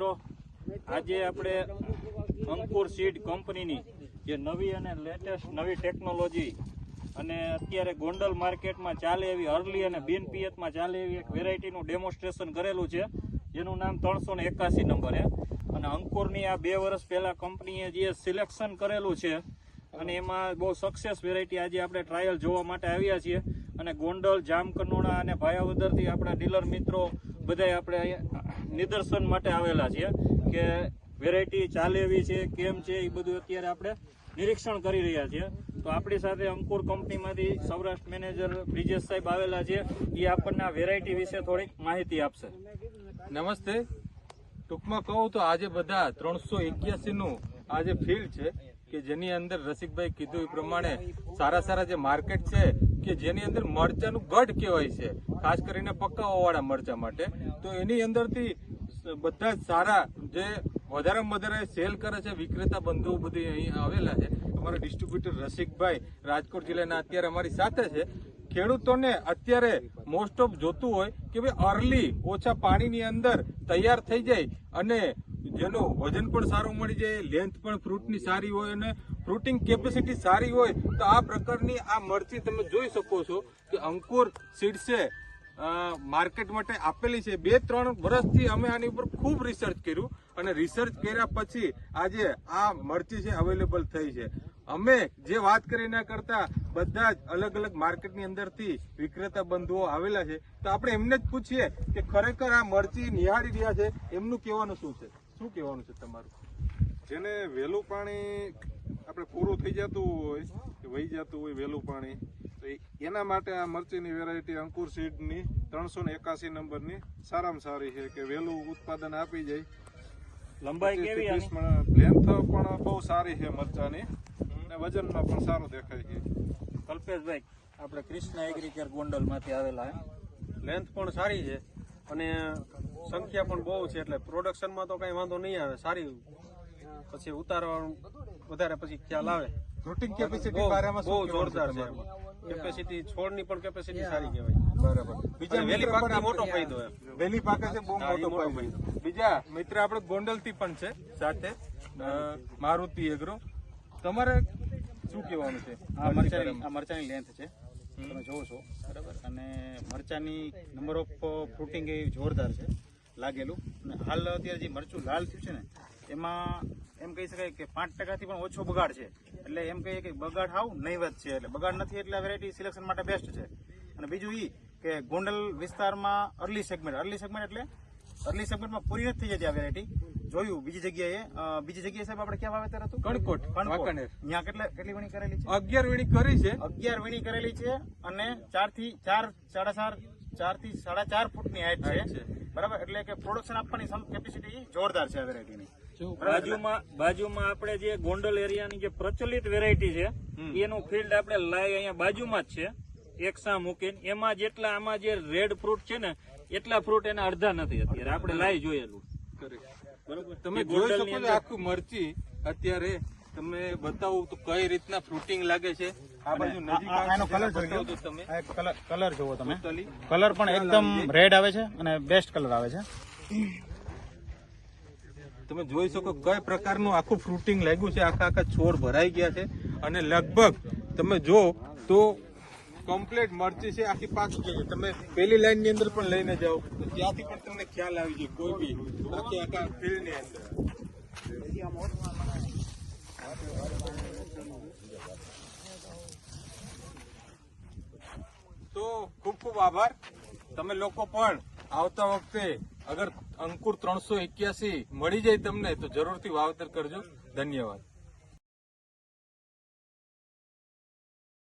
મિત્રો, આજે આપણે અંકુર સીડ કંપનીની જે નવી અને લેટેસ્ટ નવી ટેકનોલોજી અને અત્યારે ગોંડલ માર્કેટમાં ચાલે એવી અર્લી અને બિન પિયતમાં ચાલે એવી એક વેરાયટીનું ડેમોન્સ્ટ્રેશન કરેલું છે. જેનું નામ ત્રણસો ને એકાસી નંબર અને અંકુરની આ બે વર્ષ પહેલાં કંપનીએ જે સિલેક્શન કરેલું છે અને એમાં બહુ સક્સેસ વેરાયટી આજે આપણે ટ્રાયલ જોવા માટે આવ્યા છીએ. અને ગોંડલ જામકનોડા અને ભાયાવદરથી આપણા ડીલર મિત્રો બધાય આપણે નિદર્શન માટે આવેલા છીએ કે વેરાયટી ચાલે એવી છે, કેમ છે, એ બધું અત્યારે આપણે નિરીક્ષણ કરી રહ્યા છીએ. તો આપણી સાથે અંકુર કંપનીમાંથી સૌરાષ્ટ્ર મેનેજર બ્રિજેશ સાહેબ આવેલા છે. એ આપણને વેરાયટી વિશે થોડીક માહિતી આપશે. નમસ્તે. ટૂંકમાં કહું તો આજે બધા ત્રણસો એક્યાસીનું આ જે ફિલ્ડ છે, કે જેની અંદર રસિકભાઈ કીધું એ પ્રમાણે સારા સારા જે માર્કેટ છે કે જેની અંદર મરચાનું ગઢ કહેવાય છે, ખાસ કરીને પકાવવાવાળા મરચા માટે. તો એની અંદરથી બધા સારા જે વધારેમાં વધારે સેલ કરે છે, વિક્રેતા બંધુઓ બધી અહીં આવેલા છે. અમારા ડિસ્ટ્રીબ્યુટર રસિકભાઈ રાજકોટ જિલ્લાના અત્યારે અમારી સાથે છે. ખેડૂતોને અત્યારે મોસ્ટ ઓફ જોતું હોય કે ભાઈ અર્લી ઓછા પાણીની અંદર તૈયાર થઈ જાય અને જેનું વજન પણ સારું મળી જાય લેન્થ પણ ફ્રૂટની સારી હોય અને ફ્રૂટિંગ કેપેસિટી સારી હોય તો આ પ્રકારની આ મરચી તમે જોઈ શકો છો કે અંકુર સીડ્સે માર્કેટ માટે આપેલી છે. બે ત્રણ વર્ષથી અમે આની ઉપર ખૂબ રિસર્ચ કર્યું અને રિસર્ચ કર્યા પછી આજે આ મરચી છે અવેલેબલ થઈ છે. અમે જે વાત કરી એના કરતા બધા જ અલગ અલગ માર્કેટની અંદરથી વિક્રેતા બંધુઓ આવેલા છે. તો આપણે એમને જ પૂછીએ કે ખરેખર આ મરચી નિહાળી રહ્યા છે? એમનું કહેવાનું શું છે? શું કહેવાનું છે તમારું? જેને વહેલું પાણી આપણે પૂરું થઈ જતું હોય કે વહી જતું હોય વહેલું પાણી તો એના માટે આ મરચીની વેરાયટી અંકુર સીડની ત્રણસો ને એકાસી નંબરની સારામાં સારી છે કે વહેલું ઉત્પાદન આપી જાય. લંબાઈ કેવી લેન્થ પણ બહુ સારી છે મરચાની અને વજનમાં પણ સારું દેખાય છે. કલ્પેશભાઈ આપણે કૃષ્ણ એગ્રીકેર ગોંડલમાંથી આવેલા લેન્થ પણ સારી છે અને સંખ્યા પણ બહુ છે એટલે પ્રોડક્શનમાં તો કઈ વાંધો નહીં આવે સારી પછી ઉતારવાનું વધારે પછી ખ્યાલ આવે. રૂટિંગ કેપેસિટી બારામાં બહુ જોરદાર છે કેપેસિટી છોડની પણ કેપેસિટી સારી કહેવાય. બરાબર. બીજા વેલી પાક મોટો ફાયદો એમ. વેલી પાકે છે બહુ મોટો ફાયદો. બીજા મિત્ર આપણે ગોંડલથી પણ છે સાથે. મારુતિ એગ્રો. તમારે શું કહેવાનું છે? આ મરચાની આ મરચાની લેન્થ છે. તમે જોવો છો. બરાબર અને મરચાની નંબર ઓફ ફ્રૂટિંગ એ જોરદાર છે લાગેલું. અને હાલ અત્યારે જે મરચું લાલ થયું છે ને એમાં એમ કહી શકાય કે પાંચ ટકાથી પણ ઓછો બગાડ છે. એટલે એમ કહીએ કે બગાડ હાવ નહીવત છે. એટલે બગાડ નથી એટલે વેરાયટી સિલેક્શન માટે બેસ્ટ છે. અને બીજું એ કે ગોંડલ વિસ્તારમાં અર્લી સેગમેન્ટ અર્લી સેગમેન્ટ એટલે અર્લી સેગમેન્ટમાં પૂરી નથી થઈ જતી આ વેરાયટી જોયું બીજી જગ્યાએ બીજી જગ્યાએ સાહેબ આપણે ક્યાં વાવેતર હતું? કણકોટ, કણકોટ. વાંકાનેર. ત્યાં કેટલા કેટલી વણી કરેલી છે? અગિયાર વીણી કરી છે. અગિયાર વીણી કરેલી છે અને ચારથી ચાર સાડા ચાર ચારથી સાડા ચાર ફૂટની હાઈટ છે. બરાબર? એટલે કે પ્રોડક્શન આપવાની કેપેસિટી જોરદાર છે આ વેરાયટીની બાજુમાં બાજુમાં આપણે જે ગોંડલ એરિયાની જે પ્રચલિત વેરાયટી છે એનું ફિલ્ડ આપણે લાઈ અહીંયા બાજુમાં જ છે એક સા મૂકીને. એમાં જેટલા આમાં જે રેડ ફ્રૂટ છે ને એટલા ફ્રૂટ એના અડધા નથી અત્યારે. આપણે લાઈ જોયેલું. બરોબર? તમે ગોંડલ જોઈ શકો છો આખું મરચી અત્યારે તમે બતાવું તો કઈ રીતના ફ્રૂટિંગ લાગે છે. આ બાજુ નજીક આનો કલર જોઈ તમે. કલર કલર જોવો તમે. કલર પણ એકદમ રેડ આવે છે અને બેસ્ટ કલર આવે છે. તમે જોઈ શકો કઈ પ્રકારનું આખું ફ્રૂટિંગ લાગ્યું છે, આખા આખા છોડ ભરાઈ ગયા છે. અને લગભગ તમે જો તો કમ્પ્લીટ મરચી છે આખી પાકી ગઈ તમે પેલી લાઈનની અંદર પણ લઈને જાઓ, તો ત્યાંથી પણ તમને ખ્યાલ આવી જાય કોઈ બી આખી આખા ફિલ્ડની અંદર. તો ખૂબ ખૂબ આભાર. તમે લોકો પણ આવતા વખતે અગર અંકુર ત્રણસો એક્યાસી મળી જાય તમને તો જરૂરથી વાવેતર કરજો. ધન્યવાદ.